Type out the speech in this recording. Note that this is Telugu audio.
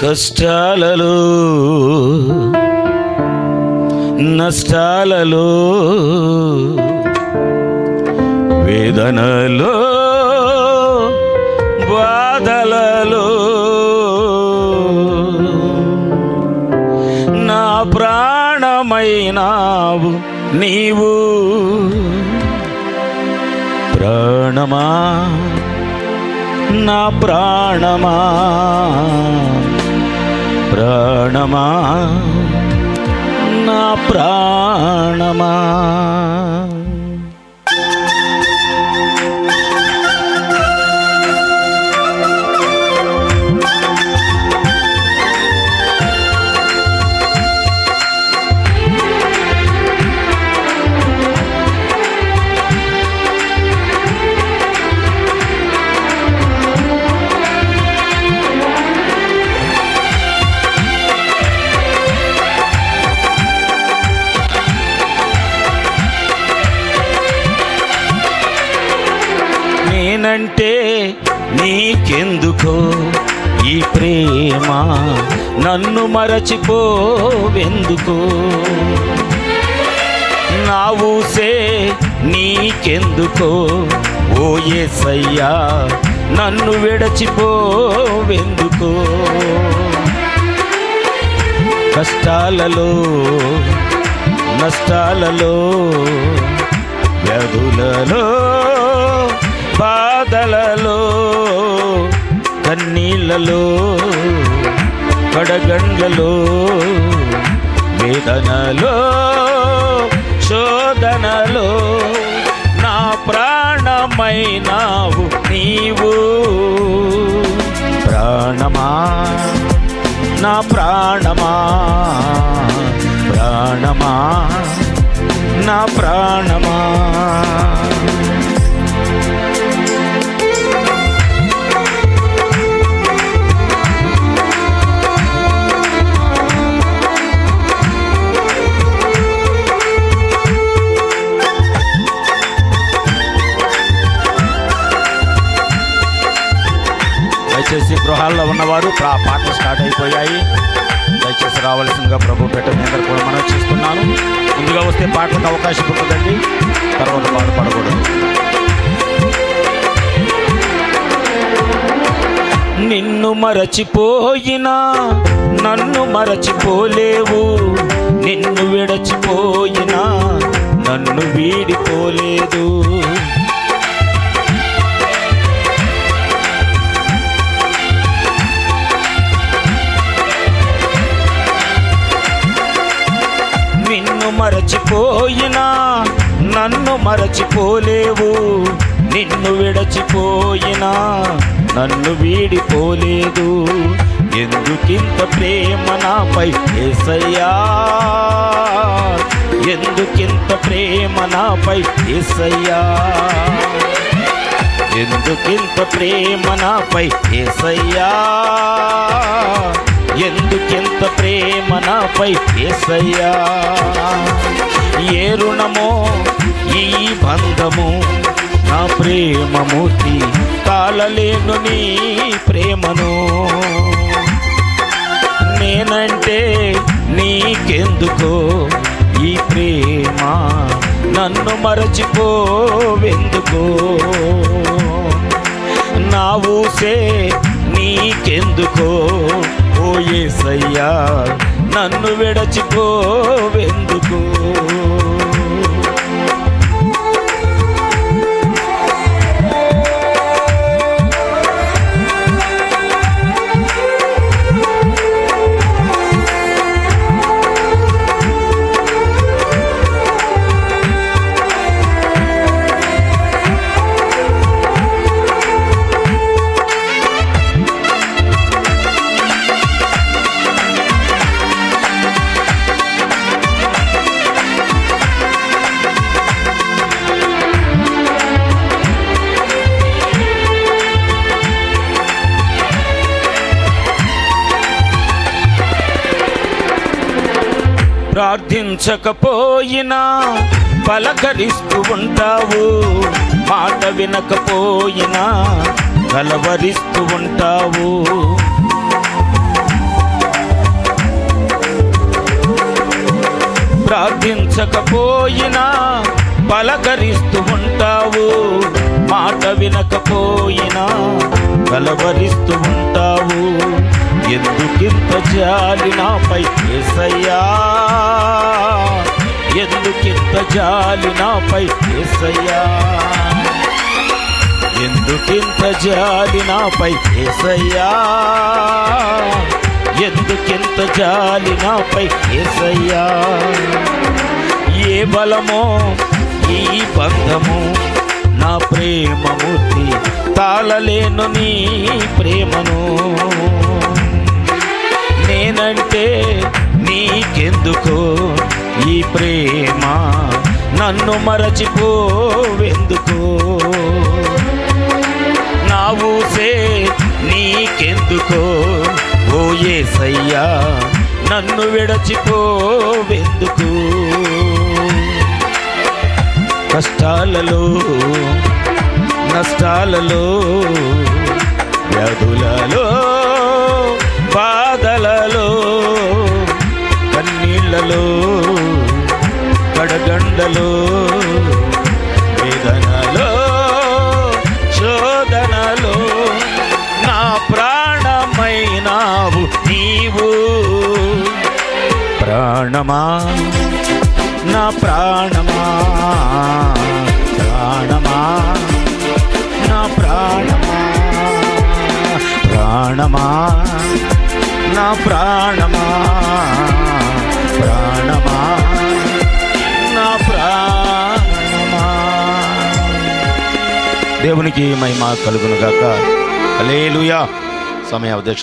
కష్టాలలో నష్టాలలో వేదనలో బాధలలో నా ప్రాణమైనావు నీవు. ప్రాణమా నా ప్రాణమా ప్రాణమా? నా ప్రాణమా? నేనంటే నీకెందుకో ఈ ప్రేమ? నన్ను మరచిపోవెందుకో? నా ఊసే నీకెందుకో? ఓ ఏసయ్యా నన్ను విడచిపోవెందుకో? కష్టాలలో నష్టాలలో వ్యాధులలో బాధలలో కన్నీళ్ళలో కడగండ్లలో వేదనలో శోధనలో నా ప్రాణమైనావు నీ గృహాల్లో ఉన్నవారు ప్రా పాటలు స్టార్ట్ అయిపోయాయి. దయచేసి రావాల్సిందిగా ప్రభు పెట్ట మీ కూడా మనం చేస్తున్నాను. ముందుగా వస్తే పాటలకు అవకాశం ఉంటుందండి. తర్వాత పాట పడకూడదు. నిన్ను మరచిపోయినా నన్ను మరచిపోలేవు. నిన్ను విడచిపోయినా నన్ను వీడిపోలేదు. మరచిపోయినా నన్ను మరచిపోలేవు. నిన్ను విడచిపోయినా నన్ను వీడిపోలేదు. ఎందుకింత ప్రేమ నాపై ఏసయ్యా? ఎందుకింత ప్రేమ నాపై ఏసయ్యా? ఎందుకింత ప్రేమ నాపై ఏసయ్యా? ఎందుకెంత ప్రేమ నాపై ఏసయ్యా ఏ రుణమో ఈ బంధము నా ప్రేమమూర్తి తాళలేను నీ ప్రేమను. నేనంటే నీకెందుకో ఈ ప్రేమ? నన్ను మరచిపోవెందుకో? నా ఊసే నీకెందుకో? ఏసయ్యా నన్ను విడచిపోవెందుకో? ప్రార్థించకపోయినా పలకరిస్తూ ఉంటావు. మాట వినకపోయినా కలవరిస్తూ ఉంటావు. ప్రార్థించకపోయినా పలకరిస్తూ ఉంటావు. మాట వినకపోయినా కలవరిస్తూ ఉంటావు. ఎందుకింత జాలి నాపై ఏసయ్యా? ఎందుకింత జాలి నాపై ఏసయ్యా. ఎందుకింత జాలి నాపై ఏసయ్యా? ఎందుకింత జాలి నాపై ఏసయ్యా? ఏ బలమో ఈ బంధము నా ప్రేమమూర్తి తాళలేను నీ ప్రేమను. నేనంటే నీకెందుకో? ఈ ప్రేమ నన్ను మరచిపోవెందుకో? నా ఊసే నీకెందుకో? ఓ ఏసయ్యా నన్ను విడచిపోవెందుకు? కష్టాలలో నష్టాలలో వ్యాధులలో బాధలలో కన్నీళ్ళలో ప్రాణమా? నా ప్రాణమా? ప్రాణమా? నా ప్రాణమా? ప్రాణమా? నా ప్రాణమా? ప్రాణమా? నా ప్రాణమా? దేవునికి మహిమ కలుగునుగాక. గాక హల్లెలూయా. సమయ